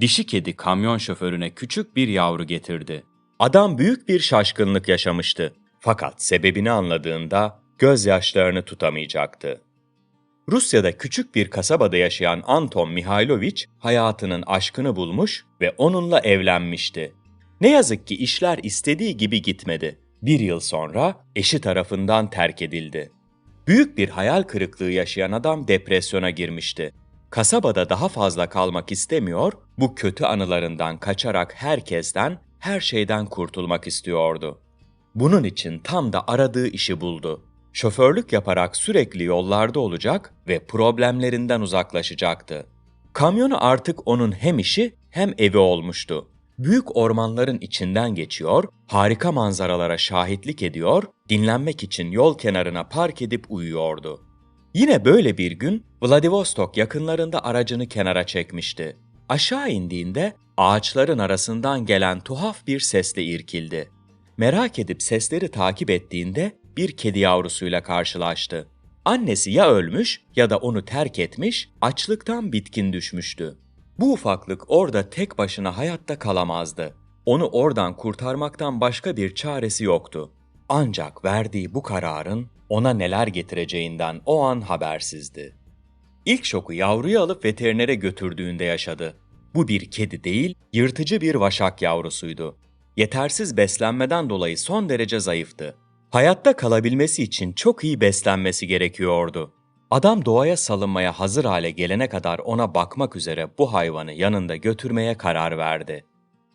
Dişi kedi kamyon şoförüne küçük bir yavru getirdi. Adam büyük bir şaşkınlık yaşamıştı. Fakat sebebini anladığında gözyaşlarını tutamayacaktı. Rusya'da küçük bir kasabada yaşayan Anton Mihailoviç hayatının aşkını bulmuş ve onunla evlenmişti. Ne yazık ki işler istediği gibi gitmedi. Bir yıl sonra eşi tarafından terk edildi. Büyük bir hayal kırıklığı yaşayan adam depresyona girmişti. Kasabada daha fazla kalmak istemiyor, bu kötü anılarından kaçarak herkesten, her şeyden kurtulmak istiyordu. Bunun için tam da aradığı işi buldu. Şoförlük yaparak sürekli yollarda olacak ve problemlerinden uzaklaşacaktı. Kamyonu artık onun hem işi hem evi olmuştu. Büyük ormanların içinden geçiyor, harika manzaralara şahitlik ediyor, dinlenmek için yol kenarına park edip uyuyordu. Yine böyle bir gün Vladivostok yakınlarında aracını kenara çekmişti. Aşağı indiğinde ağaçların arasından gelen tuhaf bir sesle irkildi. Merak edip sesleri takip ettiğinde bir kedi yavrusuyla karşılaştı. Annesi ya ölmüş ya da onu terk etmiş, açlıktan bitkin düşmüştü. Bu ufaklık orada tek başına hayatta kalamazdı. Onu oradan kurtarmaktan başka bir çaresi yoktu. Ancak verdiği bu kararın ona neler getireceğinden o an habersizdi. İlk şoku yavruyu alıp veterinere götürdüğünde yaşadı. Bu bir kedi değil, yırtıcı bir vaşak yavrusuydu. Yetersiz beslenmeden dolayı son derece zayıftı. Hayatta kalabilmesi için çok iyi beslenmesi gerekiyordu. Adam doğaya salınmaya hazır hale gelene kadar ona bakmak üzere bu hayvanı yanında götürmeye karar verdi.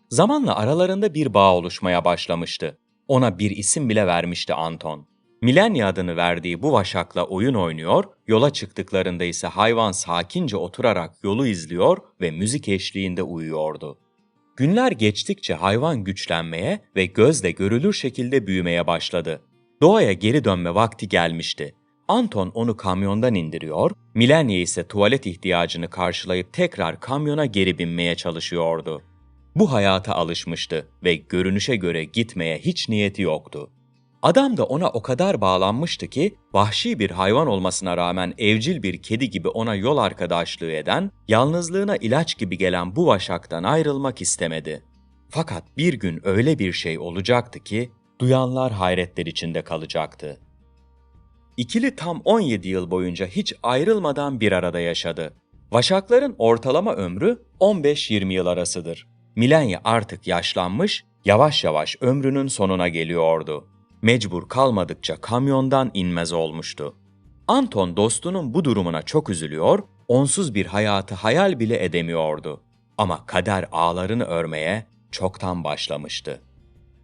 Zamanla aralarında bir bağ oluşmaya başlamıştı. Ona bir isim bile vermişti Anton. Milenya adını verdiği bu vaşakla oyun oynuyor, yola çıktıklarında ise hayvan sakince oturarak yolu izliyor ve müzik eşliğinde uyuyordu. Günler geçtikçe hayvan güçlenmeye ve gözle görülür şekilde büyümeye başladı. Doğaya geri dönme vakti gelmişti. Anton onu kamyondan indiriyor, Milenya ise tuvalet ihtiyacını karşılayıp tekrar kamyona geri binmeye çalışıyordu. Bu hayata alışmıştı ve görünüşe göre gitmeye hiç niyeti yoktu. Adam da ona o kadar bağlanmıştı ki vahşi bir hayvan olmasına rağmen evcil bir kedi gibi ona yol arkadaşlığı eden, yalnızlığına ilaç gibi gelen bu vaşaktan ayrılmak istemedi. Fakat bir gün öyle bir şey olacaktı ki duyanlar hayretler içinde kalacaktı. İkili tam 17 yıl boyunca hiç ayrılmadan bir arada yaşadı. Vaşakların ortalama ömrü 15-20 yıl arasıdır. Milenya artık yaşlanmış, yavaş yavaş ömrünün sonuna geliyordu. Mecbur kalmadıkça kamyondan inmez olmuştu. Anton dostunun bu durumuna çok üzülüyor, onsuz bir hayatı hayal bile edemiyordu. Ama kader ağlarını örmeye çoktan başlamıştı.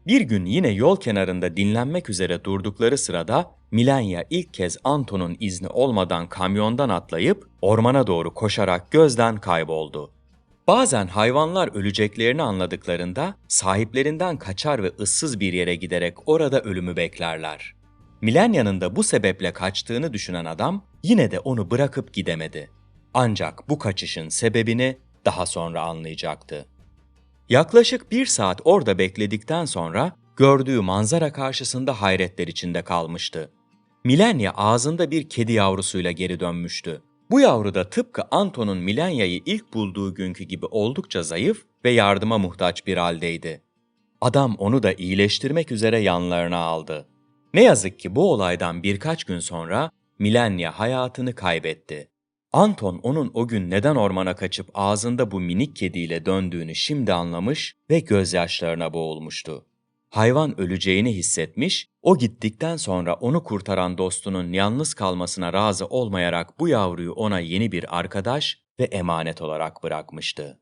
Bir gün yine yol kenarında dinlenmek üzere durdukları sırada Milenya ilk kez Anton'un izni olmadan kamyondan atlayıp ormana doğru koşarak gözden kayboldu. Bazen hayvanlar öleceklerini anladıklarında sahiplerinden kaçar ve ıssız bir yere giderek orada ölümü beklerler. Milenya'nın da bu sebeple kaçtığını düşünen adam yine de onu bırakıp gidemedi. Ancak bu kaçışın sebebini daha sonra anlayacaktı. Yaklaşık bir saat orada bekledikten sonra gördüğü manzara karşısında hayretler içinde kalmıştı. Milenya ağzında bir kedi yavrusuyla geri dönmüştü. Bu yavru da tıpkı Anton'un Milenya'yı ilk bulduğu günkü gibi oldukça zayıf ve yardıma muhtaç bir haldeydi. Adam onu da iyileştirmek üzere yanlarına aldı. Ne yazık ki bu olaydan birkaç gün sonra Milenya hayatını kaybetti. Anton onun o gün neden ormana kaçıp ağzında bu minik kediyle döndüğünü şimdi anlamış ve gözyaşlarına boğulmuştu. Hayvan öleceğini hissetmiş, o gittikten sonra onu kurtaran dostunun yalnız kalmasına razı olmayarak bu yavruyu ona yeni bir arkadaş ve emanet olarak bırakmıştı.